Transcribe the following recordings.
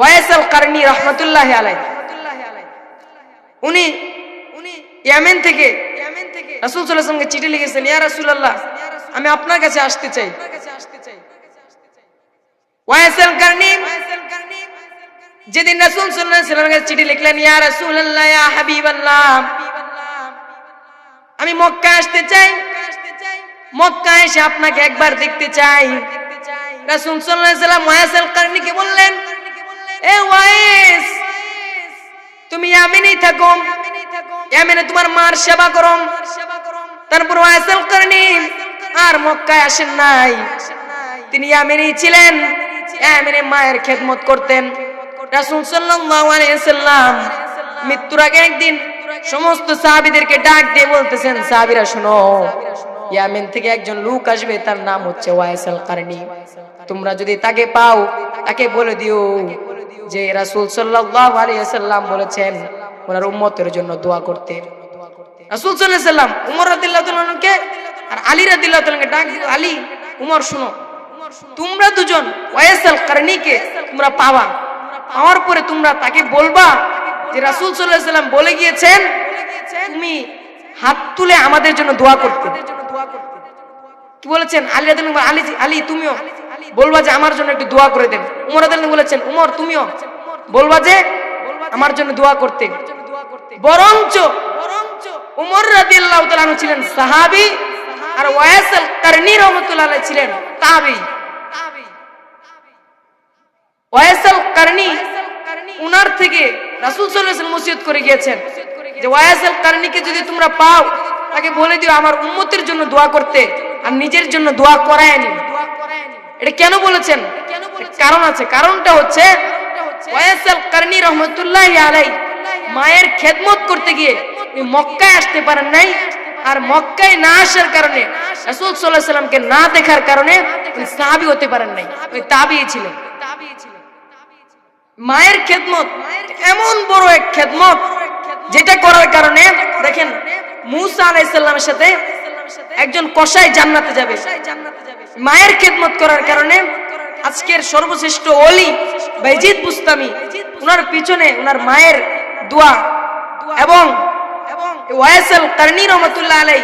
Wise আল কারনি রহমতুল্লাহ আলাই উনি ইয়ামেন থেকে ইয়ামেন থেকে চিঠি লিখেছেন, ইয়া রাসূলুল্লাহ, আমি আপনার কাছে আসতে চাই। ওয়াইস আল কারনি যেদিন রাসূল আলাইহি কাছে চিঠি লিখলেন, ইয়া রাসূলুল্লাহ, ইয়া হাবিবাল্লাহ, আমি মক্কা আসতে চাই। মক্কা এসে আপনাকে একবার দেখতে চাই। রাসূল সাল্লাল্লাহু আলাইহি ওয়াসাল্লাম ওয়াইস আল বললেন তুমি ইয়ামিনেই থাকো। ইয়ামিনে তোমার মার সেবা করো। তারপর আল কারনি, আর মক্কায় আসেন নাই। তিনি ইয়ামিনেই ছিলেন ইয়ামিনে মায়ের খেদমত করতেন। রাসূল সাল্লাল্লাহু আলাইহি সাল্লাম মৃত্যুর আগে একদিন সমস্ত সাহাবীদেরকে ডাক দিয়ে বলতেছেন, সাহাবীরা, শোনো, ইয়ামিন থেকে একজন লোক আসবে, তার নাম হচ্ছে ওয়াইসাল কারনি। তোমরা যদি তাকে পাও, তাকে বলে দিও। যে রাসূল সাল্লাল্লাহু আলাইহি সাল্লাম বলেছেন, ওনার উম্মতের জন্য দোয়া করতে। রাসুল সাল্লাম উমর রাদিয়াল্লাহু তাআলাকে আর আলী রাদিয়াল্লাহু তাআলাকে ডাক দিল, আলী, উমর, শুনো। তোমরা দুজন ওয়াইসাল কারনিকে তোমরা পাওয়া। পাওয়ার পরে তোমরা তাকে বলবা যে রাসূল আলাইহি সাল্লাম বলে গিয়েছেন, তুমি হাত তুলে আমাদের জন্য দোয়া করতে। কি বলেছেন? আলী রাদিয়াল্লাহু আলী আলী, তুমিও বলবা যে আমার জন্য একটু দোয়া করে দেন। উমর রাদিয়াল্লাহু বলেছেন, উমর, তুমিও বলবা যে আমার জন্য দোয়া করতে। বরঞ্চ উমর রাদিয়াল্লাহু তাআলা ছিলেন সাহাবী আর ওয়াইসাল কারনি রাহমাতুল্লাহ ছিলেন তাবী। ওয়াইসাল কারনি উনার থেকে রাসূল সাল্লাল্লাহু আলাইহি করে গিয়েছেন যে ওয়াইসাল কারনিকে যদি তোমরা পাও, তাকে বলে দিও, আমার উম্মতের জন্য দোয়া করতে। আর নিজের জন্য দোয়া করায় নি এটা কেন বলেছেন? কারণ আছে। কারণটা হচ্ছে মায়ের খেদমত করতে গিয়ে মক্কায় আসতে পারেন নাই আর মক্কায় না আসার কারণে রাসূল সাল্লাল্লাহু সাল্লামকে না দেখার কারণে সাহাবী হতে পারেন নাই। ওই তাবিঈ ছিলেন। মায়ের খেদমত এমন বড় এক খেদমত যেটা করার কারণে দেখেন মুসা আলাইসাল্লামের সাথে একজন কসাই জান্নাতে যাবে। মায়ের খেদমত করার কারণে আজকের সর্বশ্রেষ্ঠ অলি বাইজিদ বুস্তামি ওনার পিছনে ওনার মায়ের দোয়া এবং ওয়াইসাল কারনি রহমতুল্লাহ আলাই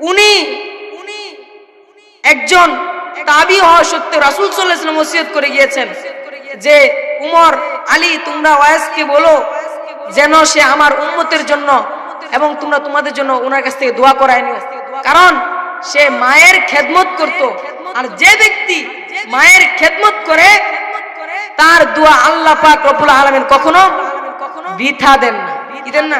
উনি একজন তাবি হওয়া সত্ত্বেও রাসূল ওয়াসাল্লাম ওসিয়ত করে গিয়েছেন যে উমর আলী তোমরা ওয়াইসকে বলো যেন সে আমার উম্মতের জন্য এবং তোমরা তোমাদের জন্য ওনার কাছ থেকে দোয়া করায় নিও। কারণ সে মায়ের খেদমত করত। আর যে ব্যক্তি মায়ের খেদমত করে, তার দোয়া আল্লাহ পাক রব্বুল আলামিন কখনো বৃথা দেন না। কি দেন না?